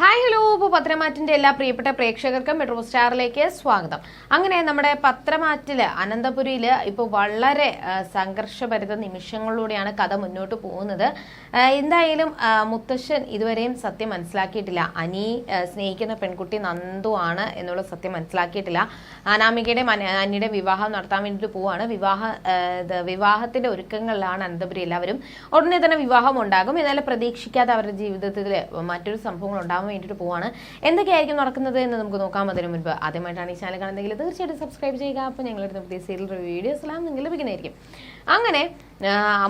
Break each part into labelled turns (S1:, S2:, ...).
S1: Hi hello ഇപ്പോൾ പത്രമാറ്റിന്റെ എല്ലാ പ്രിയപ്പെട്ട പ്രേക്ഷകർക്കും മെട്രോ സ്റ്റാറിലേക്ക് സ്വാഗതം. അങ്ങനെ നമ്മുടെ പത്രമാറ്റിൽ അനന്തപുരിയിൽ ഇപ്പോൾ വളരെ സംഘർഷഭരിത നിമിഷങ്ങളിലൂടെയാണ് കഥ മുന്നോട്ട് പോകുന്നത്. എന്തായാലും മുത്തശ്ശൻ ഇതുവരെയും സത്യം മനസ്സിലാക്കിയിട്ടില്ല. അനി സ്നേഹിക്കുന്ന പെൺകുട്ടി നന്ദു ആണ് എന്നുള്ള സത്യം മനസ്സിലാക്കിയിട്ടില്ല. അനാമികയുടെ അനിയുടെ വിവാഹം നടത്താൻ വേണ്ടിയിട്ട് പോവുകയാണ് വിവാഹ വിവാഹത്തിന്റെ ഒരുക്കങ്ങളിലാണ് അനന്തപുരി എല്ലാവരും ഉടനെ തന്നെ വിവാഹം ഉണ്ടാകും. എന്നാൽ പ്രതീക്ഷിക്കാതെ അവരുടെ ജീവിതത്തിൽ മറ്റൊരു സംഭവങ്ങൾ ഉണ്ടാകാൻ വേണ്ടിയിട്ട് പോവാണ്. എന്തൊക്കെയായിരിക്കും നടക്കുന്നത് എന്ന് നമുക്ക് നോക്കാം. അതിന് മുൻപ് ആദ്യമായിട്ടാണ് ഈ ചാനൽ കാണുന്നതെങ്കിൽ തീർച്ചയായിട്ടും സബ്സ്ക്രൈബ് ചെയ്യുക. അപ്പോൾ ഞങ്ങളുടെ പുതിയ സീരിയൽ വീഡിയോസ് എല്ലാം നിങ്ങൾ ലഭിക്കുന്നതായിരിക്കും. അങ്ങനെ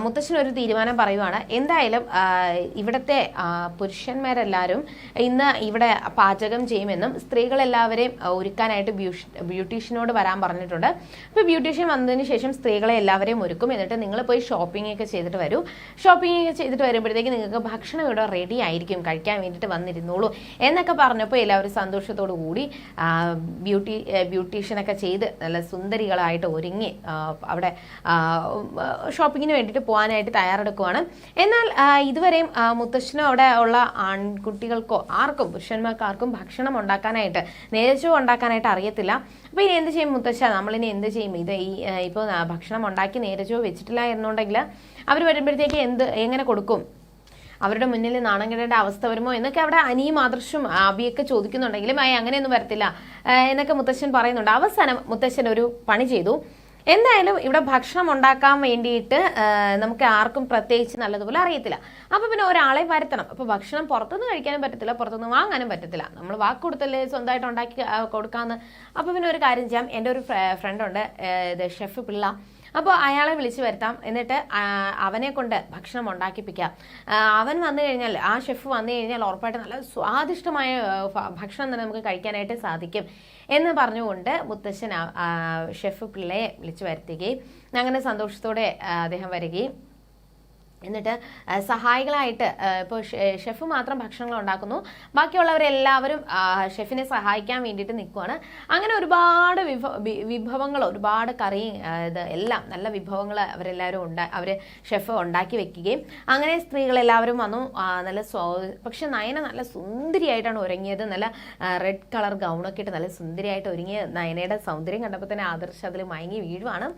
S1: മുത്തശ്ശൻ ഒരു തീരുമാനം പറയുവാണ്. എന്തായാലും ഇവിടുത്തെ പുരുഷന്മാരെല്ലാവരും ഇന്ന് ഇവിടെ പാചകം ചെയ്യുമെന്നും സ്ത്രീകളെല്ലാവരെയും ഒരുക്കാനായിട്ട് ബ്യൂട്ടീഷ്യനോട് വരാൻ പറഞ്ഞിട്ടുണ്ട്. അപ്പോൾ ബ്യൂട്ടീഷ്യൻ വന്നതിന് ശേഷം സ്ത്രീകളെ എല്ലാവരെയും ഒരുക്കും. എന്നിട്ട് നിങ്ങൾ പോയി ഷോപ്പിംഗ് ഒക്കെ ചെയ്തിട്ട് വരൂ. ഷോപ്പിംഗ് ഒക്കെ ചെയ്തിട്ട് വരുമ്പോഴത്തേക്ക് നിങ്ങൾക്ക് ഭക്ഷണം ഇവിടെ റെഡി ആയിരിക്കും. കഴിക്കാൻ വേണ്ടിയിട്ട് വന്നിരുന്നോളൂ. എന്നൊക്കെ പറഞ്ഞപ്പോൾ എല്ലാവരും സന്തോഷത്തോടു കൂടി ബ്യൂട്ടി ബ്യൂട്ടീഷ്യനൊക്കെ ചെയ്ത് നല്ല സുന്ദരികളായിട്ട് ഒരുങ്ങി അവിടെ ഷോപ്പിങ്ങിന് വേണ്ടിയിട്ട് പോകാനായിട്ട് തയ്യാറെടുക്കുവാണ്. എന്നാൽ ഇതുവരെയും മുത്തശ്ശനും അവിടെ ഉള്ള ആൺകുട്ടികൾക്കോ ആർക്കും പുരുഷന്മാർക്ക് ആർക്കും ഭക്ഷണം ഉണ്ടാക്കാനായിട്ട് നേരച്ചോ ഉണ്ടാക്കാനായിട്ട് അറിയത്തില്ല. അപ്പോൾ ഇനി എന്ത് ചെയ്യും മുത്തശ്ശ? നമ്മളിനി എന്ത് ചെയ്യും? ഇത് ഈ ഇപ്പോൾ ഭക്ഷണം ഉണ്ടാക്കി നേരച്ചോ വെച്ചിട്ടില്ല എന്നുണ്ടെങ്കിൽ അവർ വരുമ്പോഴത്തേക്ക് എന്ത് എങ്ങനെ കൊടുക്കും? അവരുടെ മുന്നിൽ നാണം കെടേണ്ട അവസ്ഥ വരുമോ? എന്നൊക്കെ അവിടെ അനിയും ആദർശും ആബിയൊക്കെ ചോദിക്കുന്നുണ്ടെങ്കിലും അയ അങ്ങനെയൊന്നും വരത്തില്ല. എന്നൊക്കെ മുത്തശ്ശൻ പറയുന്നുണ്ട്. അവസാനം മുത്തശ്ശൻ ഒരു പണി ചെയ്തു. എന്തായാലും ഇവിടെ ഭക്ഷണം ഉണ്ടാക്കാൻ വേണ്ടിയിട്ട് നമുക്ക് ആർക്കും പ്രത്യേകിച്ച് നല്ലതുപോലെ അറിയത്തില്ല. അപ്പൊ പിന്നെ ഒരാളെ വരുത്തണം. അപ്പൊ ഭക്ഷണം പുറത്തുനിന്ന് കഴിക്കാനും പറ്റത്തില്ല പുറത്തുനിന്ന് വാങ്ങാനും പറ്റത്തില്ല. നമ്മൾ വാക്ക് കൊടുത്തല്ലേ സ്വന്തമായിട്ട് ഉണ്ടാക്കി കൊടുക്കാമെന്ന് കൊടുക്കാന്ന്. അപ്പൊ പിന്നെ ഒരു കാര്യം ചെയ്യാം. എന്റെ ഒരു ഫ്രണ്ട് ഉണ്ട് ആ, ഇത് ഷെഫ് പിള്ള. അപ്പോൾ അയാളെ വിളിച്ചു വരുത്താം. എന്നിട്ട് അവനെ കൊണ്ട് ഭക്ഷണം ഉണ്ടാക്കിപ്പിക്കാം. അവൻ വന്നു കഴിഞ്ഞാൽ ആ ഷെഫ് വന്നു കഴിഞ്ഞാൽ ഉറപ്പായിട്ട് നല്ല സ്വാദിഷ്ടമായ ഭക്ഷണം തന്നെ നമുക്ക് കഴിക്കാനായിട്ട് സാധിക്കും എന്ന് പറഞ്ഞുകൊണ്ട് മുത്തശ്ശൻ ഷെഫ് പിള്ളയെ വിളിച്ചു വരുത്തുകയും അങ്ങനെ സന്തോഷത്തോടെ അദ്ദേഹം വരികയും എന്നിട്ട് സഹായികളായിട്ട് ഇപ്പോൾ ഷെഫ് മാത്രം ഭക്ഷണങ്ങൾ ഉണ്ടാക്കുന്നു. ബാക്കിയുള്ളവരെല്ലാവരും ഷെഫിനെ സഹായിക്കാൻ വേണ്ടിയിട്ട് നിൽക്കുവാണ്. അങ്ങനെ ഒരുപാട് വിഭ വിഭവങ്ങൾ ഒരുപാട് കറി ഇത് എല്ലാം നല്ല വിഭവങ്ങൾ അവരെല്ലാവരും ഉണ്ടാ അവർ ഷെഫ് ഉണ്ടാക്കി വെക്കുകയും അങ്ങനെ സ്ത്രീകളെല്ലാവരും വന്നു. നല്ല സ്വ പക്ഷെ നയന നല്ല സുന്ദരിയായിട്ടാണ് ഒരുങ്ങിയത്. നല്ല റെഡ് കളർ ഗൗണൊക്കെ ഇട്ട് നല്ല സുന്ദരിയായിട്ട് ഒരുങ്ങിയ നയനയുടെ സൗന്ദര്യം കണ്ടപ്പോൾ തന്നെ ആദർശ് അതിൽ മയങ്ങി വീഴുവാണ്.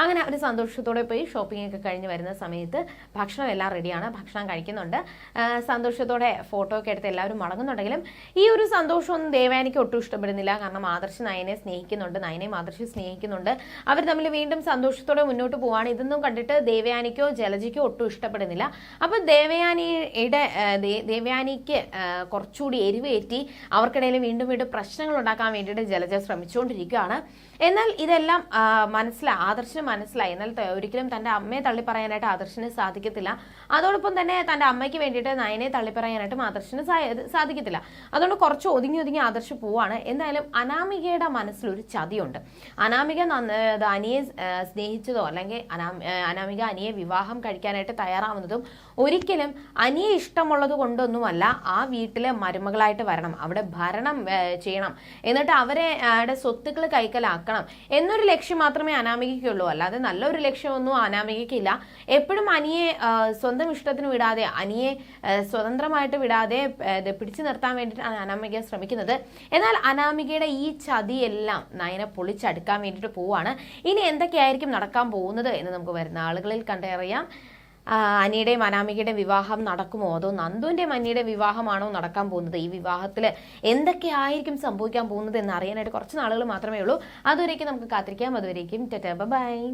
S1: അങ്ങനെ അവർ സന്തോഷത്തോടെ പോയി ഷോപ്പിംഗ് ഒക്കെ കഴിഞ്ഞ് വരുന്ന സമയത്ത് ഭക്ഷണം എല്ലാം റെഡിയാണ് ഭക്ഷണം കഴിക്കുന്നുണ്ട്. സന്തോഷത്തോടെ ഫോട്ടോ ഒക്കെ എടുത്ത് എല്ലാവരും മടങ്ങുന്നുണ്ടെങ്കിലും ഈ ഒരു സന്തോഷമൊന്നും ദേവയാനിക്ക് ഒട്ടും ഇഷ്ടപ്പെടുന്നില്ല. കാരണം ആദർശ് നയനെ സ്നേഹിക്കുന്നുണ്ട്. നയനെയും ആദർശ് സ്നേഹിക്കുന്നുണ്ട്. അവർ തമ്മിൽ വീണ്ടും സന്തോഷത്തോടെ മുന്നോട്ട് പോവാണ്. ഇതൊന്നും കണ്ടിട്ട് ദേവയാനിക്കോ ജലജിക്കോ ഒട്ടും ഇഷ്ടപ്പെടുന്നില്ല. അപ്പൊ ദേവയാനിയുടെ ദേവയാനിക്ക് കുറച്ചുകൂടി എരിവേറ്റി അവർക്കിടയിൽ വീണ്ടും വീണ്ടും പ്രശ്നങ്ങൾ ഉണ്ടാക്കാൻ വേണ്ടിയിട്ട് ജലജ ശ്രമിച്ചുകൊണ്ടിരിക്കുകയാണ്. എന്നാൽ ഇതെല്ലാം ആ, മനസ്സിലാ ആദർശിന് മനസ്സിലായി. എന്നാൽ ഒരിക്കലും തന്റെ അമ്മയെ തള്ളി പറയാനായിട്ട് ആദർശിന് സാധിക്കത്തില്ല. അതോടൊപ്പം തന്നെ തന്റെ അമ്മയ്ക്ക് വേണ്ടിയിട്ട് നയനെ തള്ളി പറയാനായിട്ടും ആദർശിന് സാധിക്കത്തില്ല. അതുകൊണ്ട് കുറച്ച് ഒതുങ്ങി ഒതുങ്ങി ആദർശ് പോവാണ്. എന്തായാലും അനാമികയുടെ മനസ്സിലൊരു ചതിയുണ്ട്. അനാമിക അനിയെ സ്നേഹിച്ചതോ അല്ലെങ്കിൽ അനാമിക അനിയെ വിവാഹം കഴിക്കാനായിട്ട് തയ്യാറാവുന്നതും ഒരിക്കലും അനിയെ ഇഷ്ടമുള്ളത് കൊണ്ടൊന്നുമല്ല ആ വീട്ടിലെ മരുമകളായിട്ട് വരണം. അവിടെ ഭരണം ചെയ്യണം. എന്നിട്ട് അവരെ സ്വത്തുക്കൾ കൈക്കലാക്കണം. എന്നൊരു ലക്ഷ്യം മാത്രമേ അനാമികയ്ക്കുള്ളൂ. അല്ലാതെ നല്ലൊരു ലക്ഷ്യമൊന്നും അനാമികയ്ക്കില്ല എപ്പോഴും അനിയെ സ്വന്തം ഇഷ്ടത്തിന് വിടാതെ അനിയെ സ്വതന്ത്രമായിട്ട് വിടാതെ പിടിച്ചു നിർത്താൻ വേണ്ടിയിട്ടാണ് അനാമിക ശ്രമിക്കുന്നത്. എന്നാൽ അനാമികയുടെ ഈ ചതിയെല്ലാം നയനെ പൊളിച്ചടുക്കാൻ വേണ്ടിയിട്ട് പോവാണ്. ഇനി എന്തൊക്കെയായിരിക്കും നടക്കാൻ പോകുന്നത് എന്ന് നമുക്ക് വരുന്ന ആളുകളിൽ കണ്ടറിയാം. അനിയുടെയും അനാമികയുടെയും വിവാഹം നടക്കുമോ? അതോ നന്ദുവിന്റെ മനിയുടെ വിവാഹമാണോ നടക്കാൻ പോകുന്നത്? ഈ വിവാഹത്തിൽ എന്തൊക്കെ ആയിരിക്കും സംഭവിക്കാൻ പോകുന്നത് എന്ന് അറിയാനായിട്ട് കുറച്ച് നാളുകൾ മാത്രമേ ഉള്ളൂ. അതുവരേക്കും നമുക്ക് കാത്തിരിക്കാം. അതുവരേക്കും ടെറ്റ ബൈ.